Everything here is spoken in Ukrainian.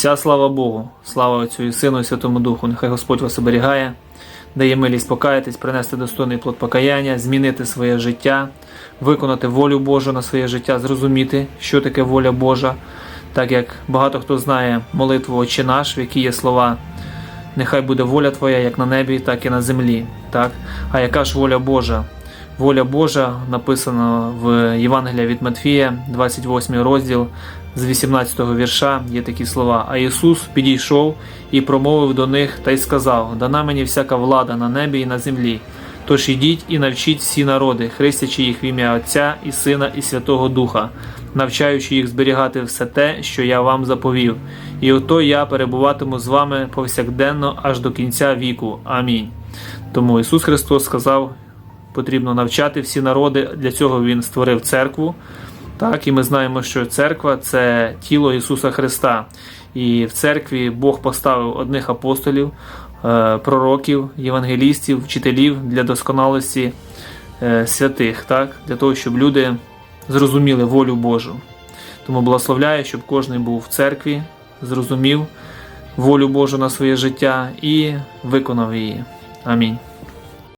Вся слава Богу, слава Отцю і Сину і Святому Духу. Нехай Господь вас оберігає, дає милість покаятись, принести достойний плод покаяння, змінити своє життя, виконати волю Божу на своє життя, зрозуміти, що таке воля Божа, так як багато хто знає молитву Отче наш, в якій є слова. Нехай буде воля Твоя як на небі, так і на землі. Так? А яка ж воля Божа? Воля Божа написано в Євангелія від Матфія, 28 розділ, з 18 вірша є такі слова. А Ісус підійшов і промовив до них та й сказав: Дана мені всяка влада на небі і на землі. Тож ідіть і навчіть всі народи, хрестячи їх в ім'я Отця і Сина і Святого Духа, навчаючи їх зберігати все те, що я вам заповів. І ото я перебуватиму з вами повсякденно аж до кінця віку. Амінь. Тому Ісус Христос сказав, потрібно навчати всі народи. Для цього Він створив церкву. Так, і ми знаємо, що церква це тіло Ісуса Христа. І в церкві Бог поставив одних апостолів, е, пророків, євангелістів, вчителів для досконалості е, святих, так, для того, щоб люди зрозуміли волю Божу. Тому благословляю, щоб кожен був в церкві, зрозумів волю Божу на своє життя і виконав її. Амінь.